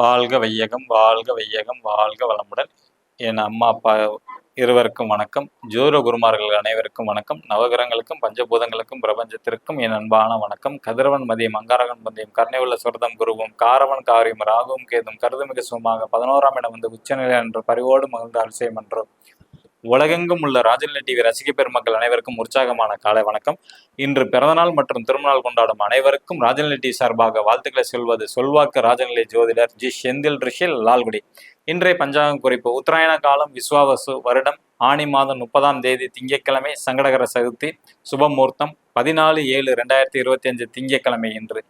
வாழ்க வையகம் வாழ்க வையகம் வாழ்க வளமுடன். என் அம்மா அப்பா இருவருக்கும் வணக்கம். ஜோர குருமார்கள் அனைவருக்கும் வணக்கம். நவகிரகங்களுக்கும் பஞ்சபூதங்களுக்கும் பிரபஞ்சத்திற்கும் என் அன்பான வணக்கம். கதிரவன் மதியம் அங்காரகன் பந்தயம் கர்ணையுள்ள சுரதம் குருவும் காரவன் காரியம் ராகுவும் கேதும் கருதுமிக சுகமாக பதினோராம் இடம் வந்து உச்சநிலை என்ற பரிவோடு மகிழ்ந்த அரிசியம் என்றோ உலகெங்கும் உள்ள ராஜநிலை டிவி ரசிக பெருமக்கள் அனைவருக்கும் உற்சாகமான காலை வணக்கம். இன்று பிறந்தநாள் மற்றும் திருமணநாள் கொண்டாடும் அனைவருக்கும் ராஜநிலை டிவி சார்பாக வாழ்த்துக்களை சொல்வது சொல்வாக்கு ராஜநிலை ஜோதிடர் ஜி செந்தில் ரிஷில் லால்குடி. இன்றைய பஞ்சாங்கம் குறிப்பு உத்தராயண காலம் விஸ்வாவசு வருடம் ஆணி மாதம் முப்பதாம் தேதி திங்கட்கிழமை சங்கடகர சதுர்த்தி சுபமுகூர்த்தம் பதினாலு ஏழு ரெண்டாயிரத்தி இருபத்தி அஞ்சு திங்கட்கிழமை இன்று.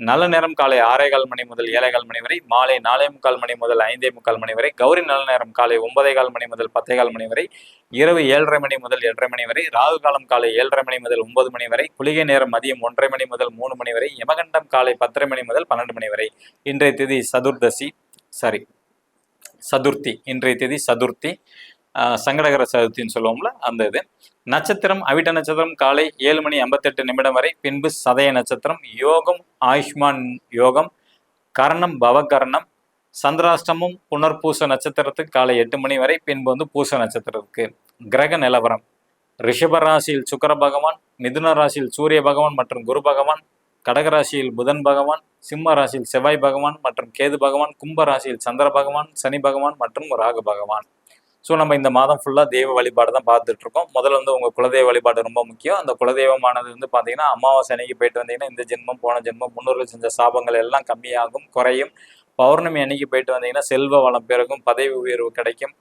நல்ல நேரம் காலை ஆறேகால் மணி முதல் ஏழை கால் மணி வரை மாலை நாலே முக்கால் மணி முதல் ஐந்தே முக்கால் மணி வரை கௌரி நல்ல நேரம் காலை ஒன்பதே கால் மணி முதல் பத்தேகால் மணி வரை இரவு ஏழரை மணி முதல் எட்டரை மணி வரை ராகு காலம் காலை ஏழரை மணி முதல் ஒன்பது மணி வரை குளிகை நேரம் மதியம் ஒன்றரை மணி முதல் மூணு மணி வரை யமகண்டம் காலை பத்தரை மணி முதல் பன்னெண்டு மணி வரை. இன்றைய திதி சதுர்தசி சாரி சதுர்த்தி. இன்றைய திதி சதுர்த்தி. சங்கடகர சதுர்த்தின்னு சொல்லுவோம்ல அந்த இது. நட்சத்திரம் அவிட்ட நட்சத்திரம் காலை ஏழு மணி ஐம்பத்தெட்டு நிமிடம் வரை பின்பு சதய நட்சத்திரம் யோகம் ஆயுஷ்மான் யோகம் கர்ணம் பவகர்ணம் சந்திராஷ்டமும் புனர்பூச நட்சத்திரத்துக்கு காலை எட்டு மணி வரை பின்பு வந்து பூச நட்சத்திரத்துக்கு. கிரக நிலவரம். ரிஷப ராசியில் சுக்கர பகவான் மிதுன ராசியில் சூரிய பகவான் மற்றும் குரு பகவான் கடகராசியில் புதன் பகவான் சிம்ம ராசியில் செவ்வாய் பகவான் மற்றும் கேது பகவான் கும்ப ராசியில் சந்திர பகவான் சனி பகவான் மற்றும் ராகு பகவான். ஸோ நம்ம இந்த மாதம் ஃபுல்லாக தெய்வ வழிபாடு தான் பார்த்துட்டு இருக்கோம் முதல்ல வந்து உங்கள் குலதெய்வ வழிபாடு ரொம்ப முக்கியம். அந்த குலதெய்வமானது வந்து பார்த்தீங்கன்னா அமாவாசை அன்னைக்கு போயிட்டு வந்தீங்கன்னா இந்த ஜென்மம் போன ஜென்மம் முன்னோர்கள் செஞ்ச சாபங்கள் எல்லாம் கம்மியாகும் குறையும். பௌர்ணமி அன்னைக்கு போயிட்டு வந்தீங்கன்னா செல்வ வளம் பெருகும் பதவி உயர்வு கிடைக்கும்.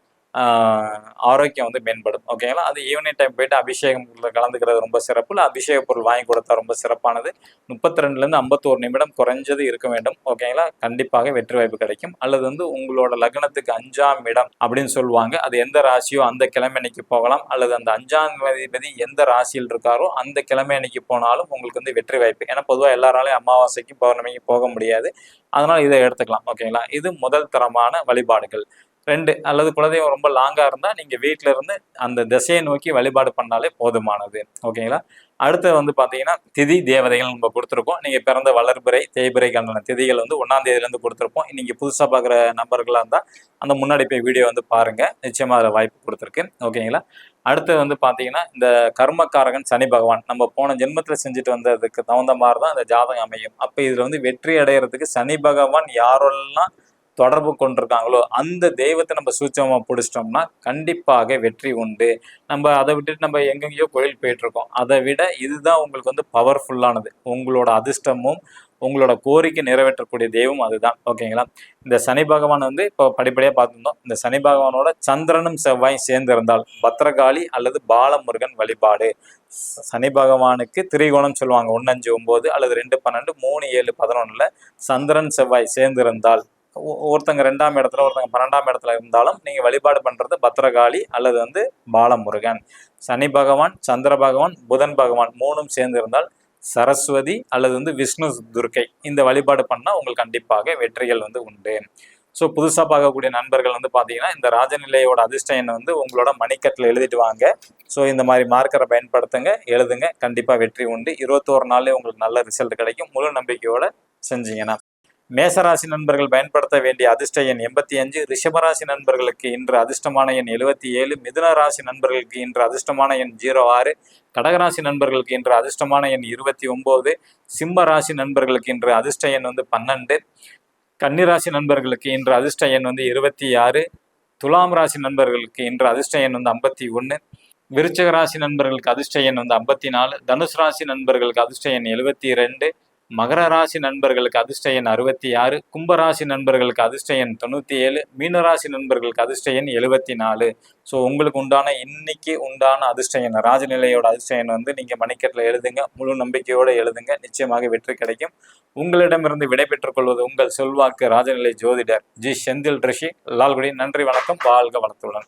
ஆரோக்கியம் வந்து மேம்படும். ஓகேங்களா அது ஈவினிங் டைம் போயிட்டு அபிஷேகம் கலந்துக்கிறது ரொம்ப சிறப்பு. இல்லை அபிஷேக பொருள் வாங்கி கொடுத்தா ரொம்ப சிறப்பானது. முப்பத்தி ரெண்டுலேருந்து ஐம்பத்தோரு நிமிடம் குறைஞ்சது இருக்க வேண்டும். ஓகேங்களா கண்டிப்பாக வெற்றி வாய்ப்பு கிடைக்கும். அல்லது வந்து உங்களோட லக்னத்துக்கு அஞ்சாம் இடம் அப்படின்னு சொல்லுவாங்க. அது எந்த ராசியோ அந்த கிழமை அன்னைக்கு போகலாம். அல்லது அந்த அஞ்சாம் அதிபதி எந்த ராசியில் இருக்காரோ அந்த கிழமை அன்னைக்கு போனாலும் உங்களுக்கு வந்து வெற்றி வாய்ப்பு. ஏன்னா பொதுவாக எல்லாராலையும் அமாவாசைக்கு பௌர்ணமிக்கு போக முடியாது. அதனால் இதை எடுத்துக்கலாம். ஓகேங்களா இது முதல் தரமான வழிபாடுகள். ரெண்டு அல்லது குலதெய்வம் ரொம்ப லாங்காக இருந்தால் நீங்கள் வீட்டில் இருந்து அந்த திசையை நோக்கி வழிபாடு பண்ணாலே போதுமானது. ஓகேங்களா? அடுத்து வந்து பார்த்தீங்கன்னா திதி தேவதைகள் நம்ம கொடுத்துருக்கோம் நீங்கள் பிறந்த வளர்பிறை தேய்பிறைக்கான திதிகள் வந்து ஒன்றாம் தேதியிலேருந்து கொடுத்துருப்போம். நீங்கள் புதுசாக பார்க்குற நபர்களாக இருந்தால் அந்த முன்னாடி போய் வீடியோ வந்து பாருங்கள் நிச்சயமாக அதில் வாய்ப்பு கொடுத்துருக்கு. ஓகேங்களா? அடுத்து வந்து பார்த்தீங்கன்னா இந்த கர்மக்காரகன் சனி பகவான் நம்ம போன ஜென்மத்தில் செஞ்சுட்டு வந்ததுக்கு தகுந்த மாதிரி தான் அந்த ஜாதகம் அமையும். அப்போ இதில் வந்து வெற்றி அடைகிறதுக்கு சனி பகவான் யாரெல்லாம் தொடர்பு கொண்டிருக்காங்களோ அந்த தெய்வத்தை நம்ம சூட்சமாக பிடிச்சிட்டோம்னா கண்டிப்பாக வெற்றி உண்டு. நம்ம அதை விட்டுட்டு நம்ம எங்கெங்கேயோ கோயில் போயிட்டுருக்கோம். அதை விட இதுதான் உங்களுக்கு வந்து பவர்ஃபுல்லானது உங்களோட அதிர்ஷ்டமும் உங்களோட கோரிக்கை நிறைவேற்றக்கூடிய தெய்வம் அதுதான். ஓகேங்களா? இந்த சனி பகவான் வந்து இப்போ படிப்படியாக பார்த்துருந்தோம். இந்த சனி பகவானோட சந்திரனும் செவ்வாயும் சேர்ந்திருந்தால் பத்திரகாளி அல்லது பாலமுருகன் வழிபாடு. சனி பகவானுக்கு திரிகோணம் சொல்லுவாங்க. ஒன்று அஞ்சு ஒம்பது அல்லது ரெண்டு பன்னெண்டு மூணு ஏழு பதினொன்றில் சந்திரன் செவ்வாய் சேர்ந்திருந்தால் ஒருத்தங்க ரெண்டாம் இடத்துல ஒருத்தங்க பன்னெண்டாம் இடத்துல இருந்தாலும் நீங்க வழிபாடு பண்றது பத்திரகாளி அல்லது வந்து பாலமுருகன். சனி பகவான் சந்திர பகவான் புதன் பகவான் மூணும் சேர்ந்து இருந்தால் சரஸ்வதி அல்லது வந்து விஷ்ணு துர்க்கை இந்த வழிபாடு பண்ணால் உங்களுக்கு கண்டிப்பாக வெற்றிகள் வந்து உண்டு. ஸோ புதுசாக பார்க்கக்கூடிய நண்பர்கள் வந்து பார்த்தீங்கன்னா இந்த ராஜநிலையோட அதிர்ஷ்டம் வந்து உங்களோட மணிக்கட்டில் எழுதிட்டு வாங்க. ஸோ இந்த மாதிரி மார்க்கரை பயன்படுத்துங்க எழுதுங்க. கண்டிப்பாக வெற்றி உண்டு. இருபத்தோரு நாள்லேயே உங்களுக்கு நல்ல ரிசல்ட் கிடைக்கும். முழு நம்பிக்கையோட செஞ்சீங்கன்னா. மேசராசி நண்பர்கள் பயன்படுத்த வேண்டிய அதிர்ஷ்ட எண் எண்பத்தி அஞ்சு. ரிஷபராசி நண்பர்களுக்கு இன்று அதிர்ஷ்டமான எண் எழுபத்தி ஏழு. மிதுன ராசி நண்பர்களுக்கு இன்று அதிர்ஷ்டமான எண் ஜீரோ ஆறு. கடகராசி நண்பர்களுக்கு இன்று அதிர்ஷ்டமான எண் இருபத்தி ஒன்பது சிம்ம ராசி நண்பர்களுக்கு இன்று அதிர்ஷ்ட எண் வந்து பன்னெண்டு. கன்னிராசி நண்பர்களுக்கு இன்று அதிர்ஷ்ட எண் வந்து இருபத்தி ஆறு. துலாம் ராசி நண்பர்களுக்கு இன்று அதிர்ஷ்ட எண் வந்து ஐம்பத்தி ஒன்று. விருச்சக ராசி நண்பர்களுக்கு அதிர்ஷ்ட எண் வந்து ஐம்பத்தி நாலு. தனுசு ராசி நண்பர்களுக்கு அதிர்ஷ்ட எண் எழுபத்தி ரெண்டு மகர ராசி நண்பர்களுக்கு அதிர்ஷ்ட எண் அறுபத்தி ஆறு கும்பராசி நண்பர்களுக்கு அதிர்ஷ்ட எண் தொண்ணூற்றி ஏழு மீனராசி நண்பர்களுக்கு அதிர்ஷ்ட எண் எழுபத்தி நாலு. ஸோ உங்களுக்கு உண்டான இன்னைக்கு உண்டான அதிர்ஷ்ட எண் ராஜநிலையோட அதிர்ஷ்ட எண் வந்து நீங்கள் மணிக்கட்டில் எழுதுங்க. முழு நம்பிக்கையோடு எழுதுங்க. நிச்சயமாக வெற்றி கிடைக்கும். உங்களிடமிருந்து விடைபெற்றுக் கொள்வது உங்கள் செல்வாக்கு ராஜநிலை ஜோதிடர் ஜி செந்தில் ரிஷி. லால்குடி நன்றி வணக்கம். வாழ்க வளத்துடன்.